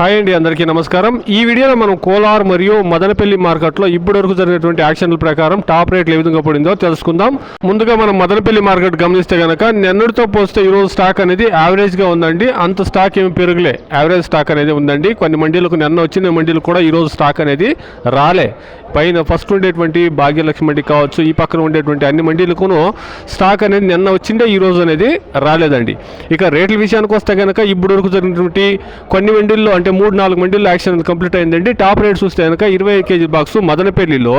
Hi అండి అందరికీ నమస్కారం. ఈ వీడియోలో మనం కోలార్ మరియు మదనపల్లి మార్కెట్లో ఇప్పటివరకు జరిగినటువంటి యాక్షన్ల ప్రకారం టాప్ రేట్లు ఏ విధంగా పడిందో తెలుసుకుందాం. ముందుగా మనం మదనపల్లి మార్కెట్ గమనిస్తే కనుక నిన్నటితో పోస్తే ఈరోజు స్టాక్ అనేది యావరేజ్గా ఉందండి. అంత స్టాక్ ఏమి పెరుగులే. యావరేజ్ స్టాక్ అనేది ఉందండి. కొన్ని మండీలకు నిన్న వచ్చిన మండీలు కూడా ఈరోజు స్టాక్ అనేది రాలే. పైన ఫస్ట్ ఉండేటువంటి భాగ్యలక్ష్మి మండి కావచ్చు ఈ పక్కన ఉండేటువంటి అన్ని మండీలకును స్టాక్ అనేది నిన్న వచ్చిందే ఈరోజు అనేది రాలేదండి. ఇక రేట్ల విషయానికి వస్తే కనుక ఇప్పుడు వరకు జరిగినటువంటి కొన్ని మండీల్లో అంటే మూడు నాలుగు మండీల్లో యాక్షన్ కంప్లీట్ అయిందండి. టాప్ రేట్ చూస్తే కనుక ఇరవై కేజీ బాక్స్ మదనపల్లిలో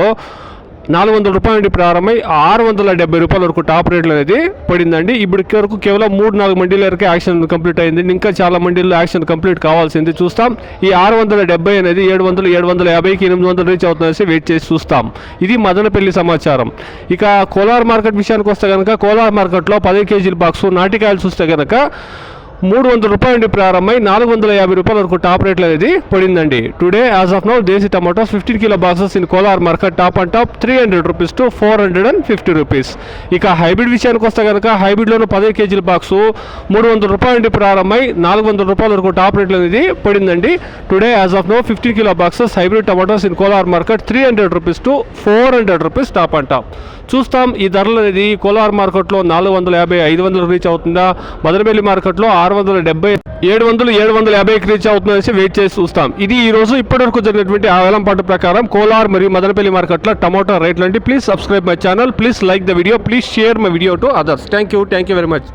నాలుగు వందల రూపాయల నుండి ప్రారంభమై ఆరు వందల డెబ్బై రూపాయల వరకు టాప్ రేట్లు అనేది పడిందండి. ఇప్పుడు వరకు కేవలం మూడు నాలుగు మండీల వరకే యాక్షన్ కంప్లీట్ అయింది. ఇంకా చాలా మండీల్లో యాక్షన్ కంప్లీట్ కావాల్సింది చూస్తాం. ఈ ఆరు వందల డెబ్బై అనేది ఏడు వందలు ఏడు వందల యాభైకి ఎనిమిది వందలు రీచ్ అవుతుందనేసి వెయిట్ చేసి చూస్తాం. ఇది మదనపల్లి సమాచారం. ఇక కోలార్ మార్కెట్ విషయానికి వస్తే కనుక కోలార్ మార్కెట్లో పది కేజీల బాక్సు నాటికాయలు చూస్తే కనుక మూడు వందల రూపాయల నుండి ప్రారంభమై నాలుగు వందల యాభై రూపాయల వరకు టాప్ రేట్లు అనేది పడిందండి. Today as of now desi tomatoes fifteen kilo boxes in Kolar market top and top three hundred rupees to four hundred and fifty rupees ఇక హైబ్రిడ్ విషయానికి వస్తే కనుక హైబ్రిడ్లోని పదే కేజీల బాక్సు మూడు వందల రూపాయల నుండి ప్రారంభమై నాలుగు వందల రూపాయల వరకు టాప్ రేట్లు అనేది పడిందండి. Today as of now fifteen kilo boxes hybrid tomatoes in Kolar market three hundred rupees to four hundred rupees top and top. చూస్తాం ఈ ధరలు అనేది కోలార్ మార్కెట్లో నాలుగు వందల యాభై ఐదు వందలు రీచ్ అవుతుందా? మదనపల్లి మార్కెట్లో ఆరు వందల డెబ్బై ఏడు వందలు ఏడు వందల యాభైకి రీచ్ అవుతుందనేసి వెయిట్ చేసి చూస్తాం. ఇది ఈ రోజు ఇప్పటివరకు జరిగినటువంటి ఆ వేలం పాటు ప్రకారం కోలార్ మరియు మదనపల్లి మార్కెట్లో టమాటో రేట్లు అండి please subscribe my channel please like the video please share my video to others. Thank you thank you very much.